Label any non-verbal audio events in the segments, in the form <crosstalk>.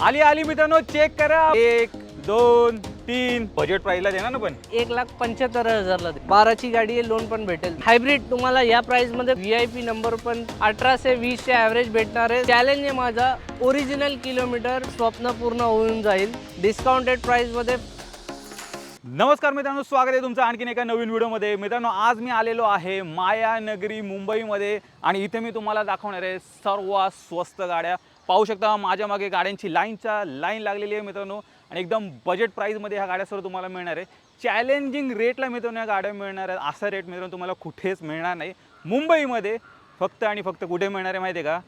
आली आली मित्रांनो चेक करा. एक दोन तीन. बजेट प्राईसला देणार ना पण? एक लाख पंच्याहत्तर हजारला दे. बाराची गाडी आहे लोन पण भेटेल. हायब्रिड तुम्हाला या प्राइसमध्ये व्ही आय पी नंबर पण अठराशे वीसचे ॲव्हरेज भेटणार आहे. चॅलेंज आहे माझा. ओरिजिनल किलोमीटर स्वप्न पूर्ण होऊन जाईल. डिस्काउंटेड प्राइसमध्ये. नमस्कार मित्रांनो स्वागत आहे तुमचं आणखीन एका नवीन व्हिडिओमध्ये मित्रांनो आज मी आलेलो आहे मायानगरी मुंबईमध्ये. आणि इथे मी तुम्हाला दाखवणार आहे सर्वात स्वस्त गाड्या. पाहू शकता माझ्या मागे गाड्यांची लाईनच्या लाईन लागलेली आहे मित्रांनो. आणि एकदम बजेट प्राईजमध्ये ह्या गाड्या सर्व तुम्हाला मिळणार आहे. चॅलेंजिंग रेटला मित्रांनो या गाड्या मिळणार आहेत. असा रेट मित्रांनो तुम्हाला कुठेच मिळणार नाही. मुंबईमध्ये फक्त आणि फक्त कुठे मिळणार आहे माहिती आहे का?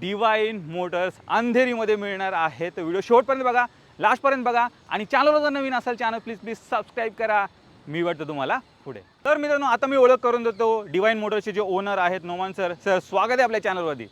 डिवाईन मोटर्स अंधेरीमध्ये मिळणार आहे. तर व्हिडिओ शेवटपर्यंत बघा लास्टपर्यंत बघा. आणि चॅनलवर जर नवीन असाल चॅनल प्लीज प्लीज सबस्क्राईब करा. मी वाटतं तुम्हाला पुढे. तर मित्रांनो आता मी ओळख करून देतो डिवाईन मोटर्सचे जे ओनर आहेत नोमान सर सर स्वागत आहे आपल्या चॅनलवरती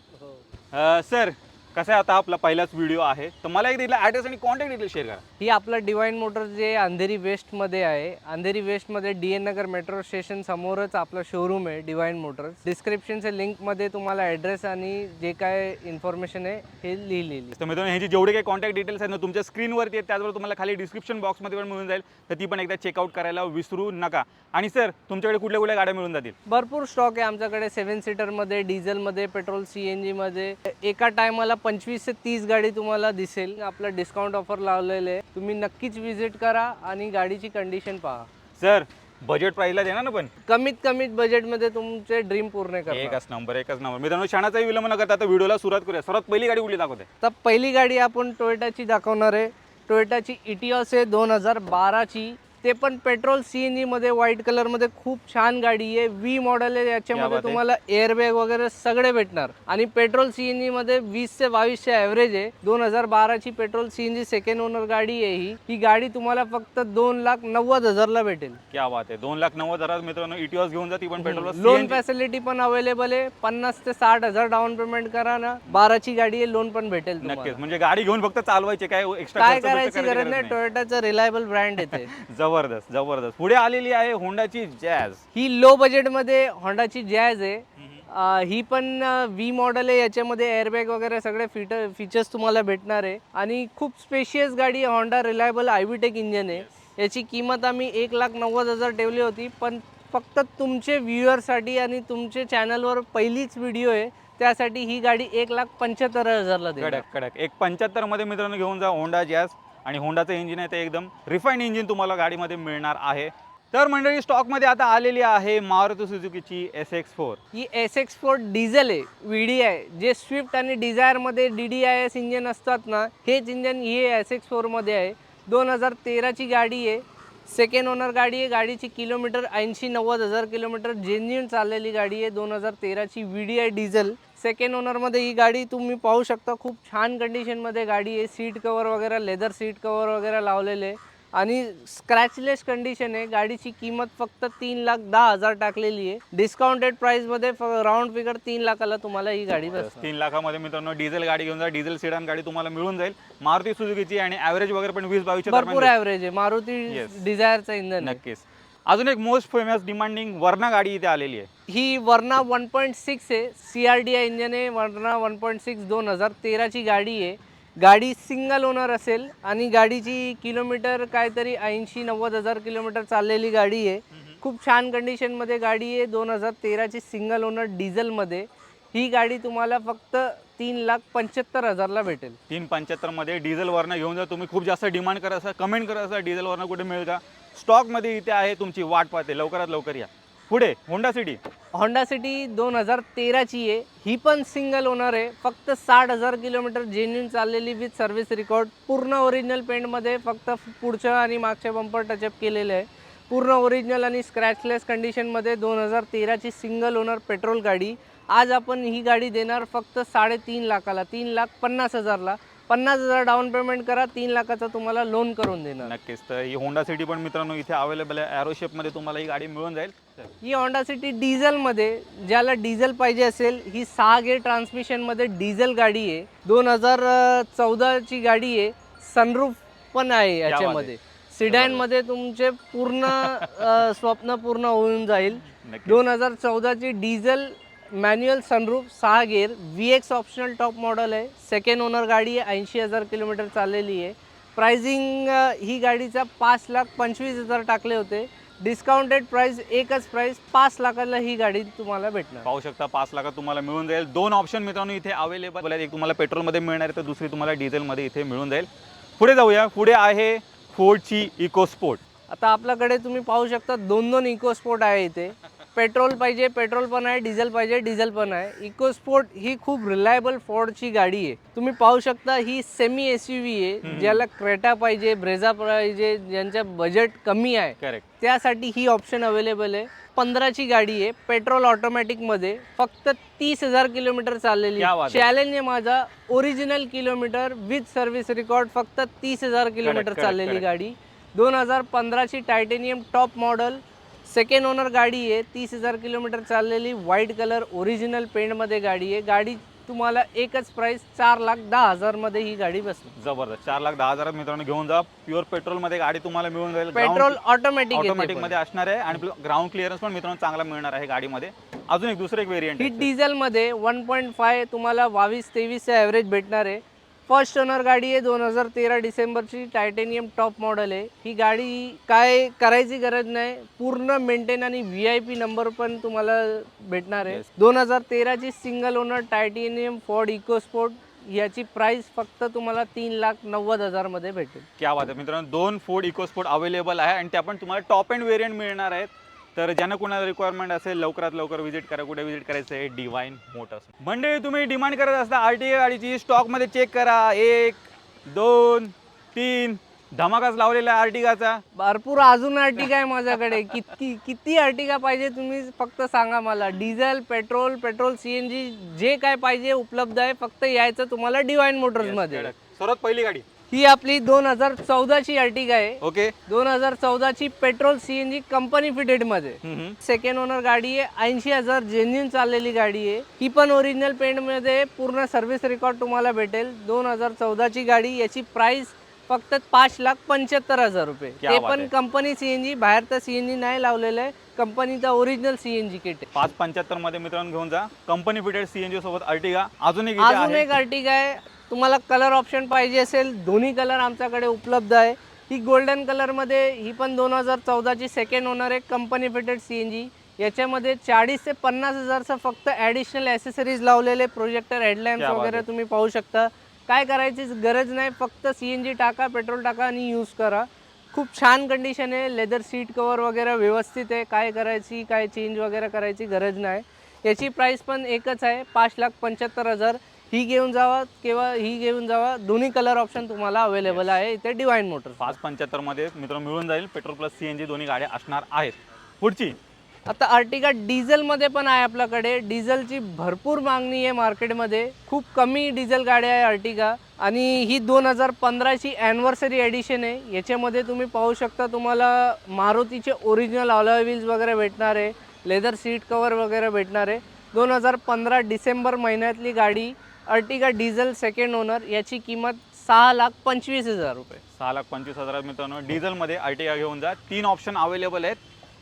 सर कसं आहे आता आपला पहिलाच व्हिडिओ आहे? तर मला एक दिला ॲड्रेस आणि कॉन्टॅक्ट डिटेल शेअर करा. ही आपलं डिवाईन मोटर जे अंधेरी वेस्टमध्ये आहे Andheri वेस्टमध्ये D N Nagar metro station समोरच आपलं शोरूम आहे डिवाईन मोटर्स डिस्क्रिप्शनच्या लिंकमध्ये तुम्हाला ॲड्रेस आणि जे काय इन्फॉर्मेशन आहे हे लिहिलेली तर मित्रांनो ह्याची जेवढे काही कॉन्टॅक्ट डिटेल्स आहेत ना तुमच्या स्क्रीनवरती आहेत त्याचबरोबर तुम्हाला खाली डिस्क्रिप्शन बॉक्समध्ये पण मिळून जाईल. तर ती पण एकदा चेकआउट करायला विसरू नका. आणि सर तुमच्याकडे कुठल्या कुठल्या गाड्या मिळून जातील? भरपूर स्टॉक आहे आमच्याकडे. सेवन सीटरमध्ये डिझेलमध्ये पेट्रोल सी एन जीमध्ये एका टायमाला पंचवीस ते तीस गाडी तुम्हाला दिसेल. आपलं डिस्काउंट ऑफर लावलेलं आहे. तुम्ही नक्कीच विजिट करा आणि गाडीची कंडिशन पहा. सर बजेट प्राईसला देणार ना पण? कमीत कमीत बजेटमध्ये तुमचे ड्रीम पूर्ण करा एकच नंबर एकच नंबर मित्रांनो क्षणाचाही विलंब न करता आता व्हिडिओला सुरुवात करूया. सर्वात पहिली गाडी कुठली दाखवते? तर पहिली गाडी आपण टोयोटाची दाखवणार आहे. टोयोटाची इटिऑस आहे दोन हजार बाराची. ते पण पेट्रोल सी एन जीमध्ये व्हाईट कलरमध्ये खूप छान गाडी आहे. व्ही मॉडेल आहे याच्यामध्ये. तुम्हाला एअरबॅग वगैरे सगळे भेटणार. आणि पेट्रोल सी एन जीमध्ये वीस ते बावीसचे ॲव्हरेज आहे. दोन हजार बाराची petrol C N G second owner गाडी आहे ही. ही गाडी तुम्हाला फक्त दोन लाख नव्वद हजारला भेटेल. क्या बात आहे. दोन लाख नव्वद हजार मित्रांनो इटिओस घेऊन जा ती पण पेट्रोल लोन फॅसिलिटी पण अवेलेबल आहे. पन्नास ते साठ हजार डाऊन पेमेंट करा ना. बाराची गाडी आहे लोन पण भेटेल. नक्कीच. म्हणजे गाडी घेऊन फक्त चालवायचे काय एक्स्ट्रा काय करायची गरज नाही. टोयोटाचं रिलायबल ब्रँड येते. <laughs> जबरदस्त जबरदस्त. पुढे आलेली आहे होंडाची जॅज ही लो बजेटमध्ये होंडाची जॅज आहे. अं, ही पण व्ही मॉडेल आहे. याच्यामध्ये एअरबॅग वगैरे सगळे फीटर फीचर्स तुम्हाला भेटणार आहे. आणि खूप स्पेशियस गाडी आहे. होंडा रिलायबल आयव्हीटेक इंजन आहे. याची किंमत आम्ही एक लाख नव्वद हजार ठेवली होती. पण फक्त तुमचे व्ह्युअरसाठी आणि तुमचे चॅनलवर पहिलीच व्हिडिओ आहे. त्यासाठी ही गाडी एक लाख पंच्याहत्तर हजारला कडक कडक. एक पंच्याहत्तरमध्ये मित्रांनो घेऊन जा होंडा जॅज आणि होंडाचं इंजिन आहे ते एकदम रिफाईंड इंजिन तुम्हाला गाडीमध्ये मिळणार आहे. तर मंडळी स्टॉकमध्ये आता आलेली आहे मारुती सुझुकीची एस एक्स फोर ही एस एक्स फोर डिझेल आहे व्ही डी आय जे स्विफ्ट आणि डिझायरमध्ये D D I S engine असतात ना हेच इंजन ही एस एक्स फोरमध्ये आहे. दोन हजार तेराची गाडी आहे. सेकंड ओनर गाडी आहे. गाडीची किलोमीटर ऐंशी नव्वद हजार किलोमीटर जेन्युन चाललेली गाडी आहे. दोन हजार तेराची V D I diesel second ओनरमध्ये ही गाडी तुम्ही पाहू शकता खूप छान कंडिशनमध्ये गाडी आहे. सीट कवर वगैरे लेदर सीट कवर वगैरे लावलेले. आणि स्क्रॅचलेस कंडिशन आहे. गाडीची किंमत फक्त तीन लाख दहा हजार टाकलेली आहे. डिस्काउंटेड प्राइसमध्ये राऊंड फिगर तीन लाखाला तुम्हाला ही गाडी बसते. तीन लाखामध्ये मित्रांनो डिझेल गाडी घेऊन जा. डिझेल सिडान गाडी तुम्हाला मिळून जाईल. मारुती सुझुकीची आणि ॲव्हरेज वगैरे पण वीस बावीसच्या भरपूर ॲव्हरेज आहे. मारुती. डिझायरचं इंधन. नक्कीच. अजून एक मोस्ट फेमस डिमांडिंग वर्णा गाडी इथे आलेली आहे. ही वर्ना वन पॉईंट सिक्स आहे. C R D I engine आहे. वर्ना वन पॉईंट सिक्स दोन हजार तेराची गाडी आहे. गाडी सिंगल ओनर असेल आणि गाडीची किलोमीटर काहीतरी ऐंशी नव्वद हजार किलोमीटर चाललेली गाडी आहे. खूप छान कंडिशनमध्ये गाडी आहे. दोन हजार तेराची सिंगल ओनर डिझेलमध्ये ही गाडी तुम्हाला फक्त तीन लाख पंच्याहत्तर हजारला भेटेल. तीन पंच्याहत्तरमध्ये डिझेल वरनं घेऊन जा. तुम्ही खूप जास्त डिमांड करत असा कमेंट करत असा डिझेल वरनं कुठे मिळेल का? स्टॉकमध्ये इथे आहे तुमची वाट पाहते. लवकरात लवकर या. पुढे होंडा सिटी होंडा सिटी दोन हजार तेराची आहे. ही पण सिंगल ओनर आहे. फक्त साठ हजार किलोमीटर जेन्युन चाललेली विथ सर्व्हिस रेकॉर्ड पूर्ण ओरिजिनल पेंटमध्ये फक्त पुढच्या आणि मागच्या बंपर टचअप केलेलं आहे. पूर्ण ओरिजिनल आणि स्क्रॅचलेस कंडिशनमध्ये दोन हजार तेराची सिंगल ओनर पेट्रोल गाडी. आज आपण ही गाडी देणार फक्त साडेतीन लाखाला तीन लाख पन्नास हजारला. पन्नास हजार डाऊन पेमेंट करा तीन लाखाचा तुम्हाला लोन करून देणार. नक्कीच. तर ही होंडा सिटी पण मित्रांनो इथे अवेलेबल आहे. ॲरो शेपमध्ये तुम्हाला ही गाडी मिळून जाईल. ही होंडा सिटी डिझेलमध्ये ज्याला डिझेल पाहिजे असेल ही सहा गे ट्रान्समिशनमध्ये डिझेल गाडी आहे. दोन हजार चौदाची गाडी आहे. सनरूफ पण आहे. याच्यामध्ये. सिडॅनमध्ये तुमचे पूर्ण स्वप्न पूर्ण होऊन जाईल. दोन हजार चौदाची डिझेल मॅन्युअल सनरूफ सहा gear V X optional top model आहे. सेकंड ओनर गाडी आहे ऐंशी हजार किलोमीटर चाललेली आहे. प्राइसिंग ही गाडीचा पाच लाख पंचवीस हजार टाकले होते. डिस्काउंटेड प्राइस एकच प्राइस पाच लाखाला ही गाडी तुम्हाला भेटणार. पाहू शकता पाच लाखात तुम्हाला मिळून जाईल. दोन ऑप्शन मित्रांनो इथे अवेलेबल आहेत एक तुम्हाला पेट्रोलमध्ये मिळणार आहे तर दुसरी तुम्हाला डिझेलमध्ये इथे मिळून जाईल. पुढे जाऊया. पुढे आहे फोर्डची इको स्पोर्ट आता आपल्याकडे तुम्ही पाहू शकता दोन दोन इको स्पोर्ट आहे इथे. पेट्रोल पाहिजे पेट्रोल पण आहे डिझेल पाहिजे डिझेल पण आहे. इको स्पोर्ट ही खूप रिलायबल फोर्डची गाडी आहे. तुम्ही पाहू शकता ही सेमी एस यू व्ही आहे ज्याला क्रेटा पाहिजे ब्रेझा पाहिजे ज्यांचं बजेट कमी आहे. करेक्ट त्यासाठी ही ऑप्शन अवेलेबल आहे. पंधराची गाडी आहे पेट्रोल ऑटोमॅटिकमध्ये फक्त तीस हजार किलोमीटर चाललेली. चॅलेंज आहे. माझा original kilometre with service record फक्त तीस हजार किलोमीटर चाललेली. गाडी. दोन हजार पंधराची titanium top model second owner गाडी आहे. तीस हजार किलोमीटर चाललेली व्हाईट कलर ओरिजिनल पेंटमध्ये गाडी आहे. गाडी तुम्हाला एकच प्राइस चार लाख दहा हजारमध्ये ही गाडी बसली. जबरदस्त. चार लाख दहा हजारात मित्रांनो घेऊन जा. प्युअर पेट्रोलमध्ये गाडी तुम्हाला मिळून जाईल. पेट्रोल ऑटोमॅटिक ऑटोमॅटिकमध्ये असणार आहे आणि ग्राउंड क्लिअरन्स पण मित्रांनो चांगला मिळणार आहे गाडीमध्ये. अजून एक दुसरं एक व्हेरियंट ही डिझेलमध्ये वन पॉईंट फाय तुम्हाला बावीस तेवीसचं ॲव्हरेज भेटणार आहे. फर्स्ट ओनर गाडी आहे दोन हजार तेरा डिसेंबरची टायटेनियम टॉप मॉडेल आहे. ही गाडी काय करायची गरज नाही पूर्ण मेंटेन आणि व्ही आय पी नंबर पण तुम्हाला भेटणार आहे. दोन हजार तेराची single owner titanium Ford Eco Sport याची प्राइस फक्त तुम्हाला तीन लाख नव्वद हजारमध्ये भेटेल. क्या बात आहे मित्रांनो दोन फोर्ड इकोस्पोर्ट अवेलेबल आहे आणि त्या पण तुम्हाला टॉप अँड व्हेरियंट मिळणार आहेत. तर ज्यांना कुणाला रिक्वायरमेंट असेल लवकरात लवकर व्हिजिट करा. कुठे व्हिजिट करायचं आहे? डिवाईन मोटर्स मंडळी तुम्ही डिमांड करत असता आर टी गाडीची स्टॉकमध्ये चेक करा. एक दोन तीन. धमाकाच लावलेला आहे आर्टिगाचा भरपूर अजून अर्टिगा आहे माझ्याकडे. किती किती अर्टिगा पाहिजे तुम्ही फक्त सांगा मला. डिझेल पेट्रोल पेट्रोल सीएनजी जे काय पाहिजे उपलब्ध आहे फक्त यायचं तुम्हाला डिवाइन मोटर्समध्ये. सर्वात पहिली गाडी. ही आपली दोन हजार चौदाची अर्टिगा आहे. ओके. दोन हजार चौदाची पेट्रोल सीएनजी कंपनी फिटेडमध्ये सेकंड ओनर गाडी आहे. ऐंशी हजार जेन्युन चाललेली गाडी आहे. ही पण ओरिजिनल पेंटमध्ये पूर्ण सर्व्हिस रेकॉर्ड तुम्हाला भेटेल. दोन हजार चौदाची गाडी याची प्राइस फक्त पाच लाख पंच्याहत्तर हजार रुपये. ते पण. कंपनी सीएनजी बाहेर तर सीएनजी नाही लावलेलं आहे. कंपनीचा ओरिजिनल सीएनजी किट आहे. पाच पंच्याहत्तरमध्ये मित्रांनो घेऊन जा. कंपनी फिटेड सीएनजी सोबत अर्टिगा अजून एक अजून एक अर्टिगा आहे. तुम्हाला कलर ऑप्शन पाहिजे असेल दोन्ही कलर आमच्याकडे उपलब्ध आहे. ही गोल्डन कलरमध्ये ही पण दोन हजार चौदाची सेकंड ओनर आहे company fitted C N G याच्यामध्ये चाळीस ते पन्नास हजारचं फक्त ॲडिशनल ॲसेसरीज लावलेले प्रोजेक्टर हेडलॅम्प्स वगैरे. तुम्ही पाहू शकता. काय करायची गरज नाही फक्त सी एन जी टाका पेट्रोल टाका आणि यूज करा. खूप छान कंडिशन आहे लेदर सीट कवर वगैरे व्यवस्थित आहे काय करायची काय चेंज वगैरे करायची गरज नाही. याची प्राइस पण एकच आहे पाच लाख पंच्याहत्तर हजार. ही घेऊन जावा किंवा ही घेऊन जावा. दोन्ही कलर ऑप्शन तुम्हाला अवेलेबल आहे इथे डिवाइन मोटर पाच पंच्याहत्तरमध्ये मित्रांनो मिळून जाईल. पेट्रोल प्लस सीएनजी दोन्ही गाड्या असणार आहेत. पुढची. आता अर्टिगा डिझेलमध्ये पण आहे आपल्याकडे. डिझेलची भरपूर मागणी आहे मार्केटमध्ये खूप कमी डिझेल गाड्या आहे अर्टिगा आणि ही दोन हजार पंधराची ॲनिव्हर्सरी एडिशन आहे. याच्यामध्ये तुम्ही पाहू शकता तुम्हाला मारुतीचे ओरिजिनल ऑलॉय व्हील्स वगैरे भेटणार आहे. लेदर सीट कवर वगैरे भेटणार आहे. दोन हजार पंधरा डिसेंबर महिन्यातली गाडी अर्टिगा डिझेल सेकंड ओनर याची किंमत सहा लाख पंचवीस हजार रुपये. सहा लाख पंचवीस हजार मित्रांनो. डिझेलमध्ये अर्टिगा घेऊन जा. तीन ऑप्शन अवेलेबल आहेत.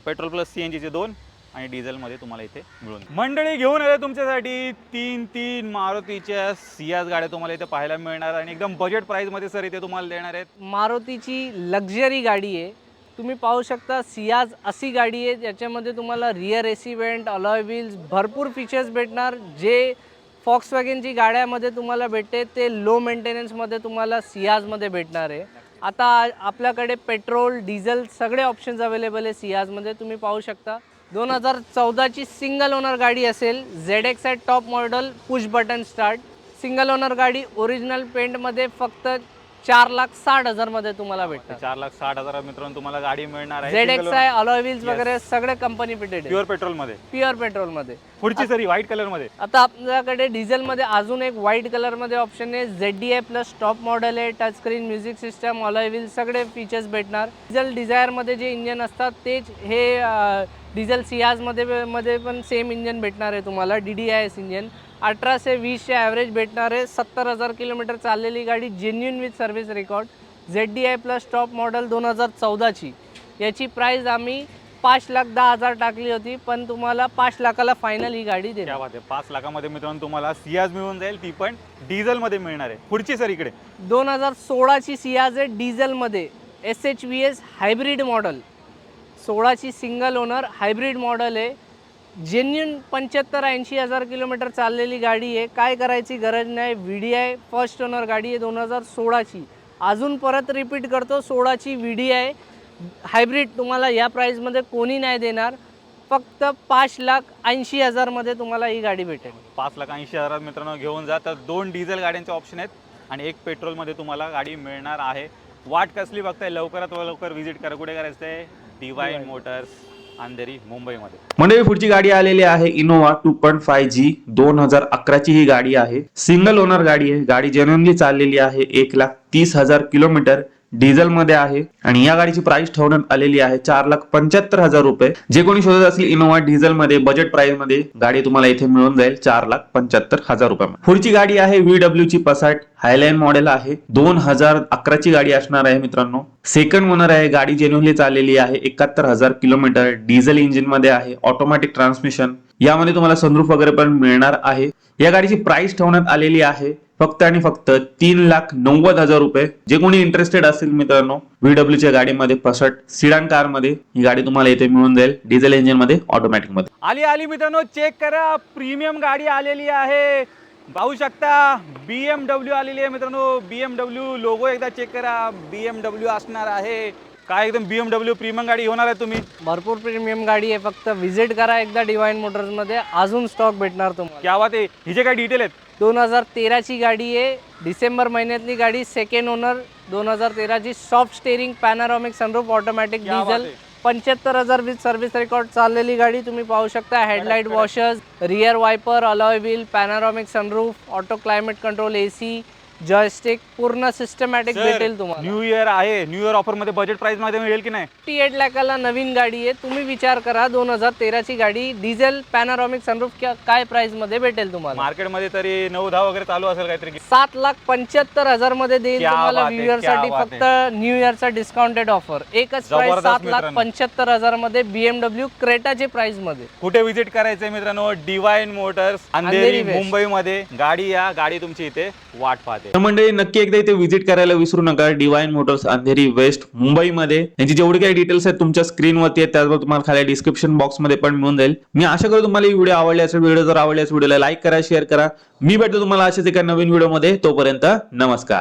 पेट्रोल प्लस सी एन जीचे दोन आणि डिझेलमध्ये तुम्हाला इथे मिळून. मंडळी घेऊन आले तुमच्यासाठी तीन तीन मारुतीच्या सियाज गाड्या तुम्हाला इथे पाहायला मिळणार आणि एकदम बजेट प्राईसमध्ये सर इथे तुम्हाला देणार आहेत. मारुतीची लक्झरी गाडी आहे. तुम्ही पाहू शकता सियाज अशी गाडी आहे ज्याच्यामध्ये तुम्हाला rear AC vent alloy wheels भरपूर फीचर्स भेटणार जे फॉक्स वॅगनची गाड्यामध्ये तुम्हाला भेटते ते लो मेंटेनन्समध्ये तुम्हाला सियाजमध्ये भेटणार आहे. आता आपल्याकडे पेट्रोल डिझेल सगळे ऑप्शन्स अवेलेबल आहे सियाजमध्ये तुम्ही पाहू शकता. दोन हजार चौदाची सिंगल ओनर गाडी असेल. झेड एक्स आहे top model push button start single owner गाडी ओरिजिनल पेंटमध्ये फक्त चार लाख साठ हजारमध्ये तुम्हाला भेटतात चार लाख साठ हजार मित्रांनो तुम्हाला गाडी मिळणार आहे. झेड एक्स आहे अलॉय व्हील्स वगैरे सगळे कंपनी फिटेड आहे प्युअर पेट्रोलमध्ये प्युअर पेट्रोलमध्ये पुढची सरी व्हाईट कलरमध्ये आता आपल्याकडे डिझेल मध्ये अजून एक व्हाईट कलरमध्ये ऑप्शन आहे. Z D I plus top model आहे touch screen music system alloy wheel सगळे फीचर्स भेटणार. डिझेल डिझायरमध्ये जे इंजन असतात तेच हे डिझेल सियाजमध्ये मध्ये पण सेम इंजन भेटणार आहे तुम्हाला. D D I S engine. अठराशे वीसचे ॲव्हरेज भेटणार आहे सत्तर हजार किलोमीटर चाललेली गाडी genuine with service record Z D I plus top model दोन हजार चौदाची. याची प्राईस आम्ही पाच लाख दहा हजार टाकली होती पण तुम्हाला पाच लाखाला फायनल ही गाडी क्या बात आहे. पाच लाखामध्ये मित्रांनो तुम्हाला सियाज मिळून जाईल ती पण डिझेलमध्ये मिळणार आहे. पुढची सर इकडे. दोन हजार सोळाची सियाज आहे डिझेलमध्ये S H V S hybrid model सोळाची single owner hybrid model आहे. जेन्युन पंच्याहत्तर ऐंशी हजार किलोमीटर चाललेली गाडी आहे. काय करायची गरज नाही. V D I first owner गाडी आहे दोन हजार सोळाची. अजून परत रिपीट करतो सोळाची व्ही डी आय हायब्रिड तुम्हाला या प्राईजमध्ये कोणी नाही देणार. फक्त पाच लाख ऐंशी हजारमध्ये तुम्हाला ही गाडी भेटेल. पाच लाख ऐंशी हजारात मित्रांनो घेऊन जा. तर दोन डिझेल गाड्यांचे ऑप्शन आहेत आणि एक पेट्रोलमध्ये तुम्हाला गाडी मिळणार आहे. वाट कसली बघताय? लवकरात लवकर व्हिजिट करा. कुठे करायचं आहे डिवाईन मोटर्स अंधेरी मुंबईमध्ये. मंडळी पुढची गाडी आलेली आहे Innova two point five G दोन हजार अकराची ही गाडी आहे. सिंगल ओनर गाडी आहे. गाडी जेन्युनली चाललेली आहे एक लाख तीस हजार किलोमीटर. डिझेल मध्ये आहे आणि या गाडीची प्राइस ठेवण्यात आलेली आहे चार लाख पंच्याहत्तर हजार रुपये. जे कोणी शोधत असेल इनोवा डिझेल मध्ये बजेट प्राइसमध्ये गाडी तुम्हाला इथे मिळून जाईल चार लाख पंच्याहत्तर हजार रुपये. पुढची गाडी आहे व्ही ची पसाट हायलाईन मॉडेल आहे. दोन हजार अकराची गाडी असणार आहे मित्रांनो. सेकंड ओनर आहे गाडी जेन्युनली चाललेली आहे. एकाहत्तर हजार किलोमीटर डिझेल इंजिनमध्ये आहे ऑटोमॅटिक ट्रान्समिशन यामध्ये तुम्हाला सनरूफ वगैरे पण मिळणार आहे. या गाडीची प्राइस ठेवण्यात आलेली आहे फक्त आणि फक्त तीन लाख नव्वद हजार रुपये. जे कोणी इंटरेस्टेड असेल मित्रांनो व्ही च्या गाडीमध्ये पसट सिडान कारमध्ये ही गाडी तुम्हाला इथे मिळून जाईल. डिझेल इंजिनमध्ये ऑटोमॅटिकमध्ये. आली आली मित्रांनो चेक करा. प्रीमियम गाडी आलेली आहे. पाहू शकता बी एम डब्ल्यू आलेली आहे मित्रांनो. बी एम डब्ल्यू लोगो एकदा चेक करा. बी एम डब्ल्यू असणार आहे. काय एकदम बी एम डब्ल्यू प्रीमियम गाडी होणार आहे तुम्ही? भरपूर प्रीमियम गाडी आहे. फक्त व्हिजिट करा एकदा डिवाईन मोटर्समध्ये अजून स्टॉक भेटणार तुम्हाला. क्या बात आहे. हिचे काय डिटेल आहेत दोन हजार तेराची गाडी आहे. डिसेंबर महिन्यातली गाडी सेकंड ओनर दोन हजार तेराची soft steering panoramic sunroof automatic diesel. पंच्याहत्तर हजार वीज सर्व्हिस रेकॉर्ड चाललेली गाडी तुम्ही पाहू शकता. Headlight washers rear wiper alloy wheel panoramic sunroof auto climate control A C joystick पूर्ण सिस्टमॅटिक भेटेल तुम्हाला. न्यू इयर आहे. न्यू इयर ऑफरमध्ये बजेट प्राइसमध्ये मिळेल की नाही? फिफ्टी एट लाखाला नवीन गाडी आहे. तुम्ही विचार करा दोन हजार तेराची गाडी डिझेल पॅनारॉमिक सनरूफ काय प्राइसमध्ये भेटेल तुम्हाला? मार्केटमध्ये तरी नऊ दहा वगैरे चालू असेल काहीतरी. सात लाख पंच्याहत्तर हजारमध्ये देईल क्या तुम्हाला बात आहे, न्यू इयर क्या साठी बात फक्त न्यू इयरचा डिस्काउंटेड ऑफर एकच प्राइस जबरदस्त सात लाख मित्रांनो. पंच्याहत्तर हजारमध्ये बीएमडब्ल्यू क्रेटाचे प्राइसमध्ये. कुठे व्हिजिट करायचंय मित्रांनो? Divine motors Andheri Andheri west. मुंबईमध्ये. गाडी या गाडी तुमची इथे वाट पाहते. तर मंडळी नक्की एकदा इथे व्हिजिट करायला विसरू नका. डिवाइन मोटर्स अंधेरी वेस्ट मुंबईमध्ये. यांची जेवढी काही डिटेल्स आहेत तुमच्या स्क्रीनवरती आहेत त्याचबरोबर तुम्हाला खाली डिस्क्रिप्शन बॉक्समध्ये पण मिळून जाईल. मी आशा करतो तुम्हाला ही व्हिडिओ आवडली असेल व्हिडिओ जर आवडली असेल व्हिडिओला लाईक करा शेअर करा. मी भेटतो तुम्हाला अशाच एका नवीन व्हिडिओमध्ये तोपर्यंत नमस्कार.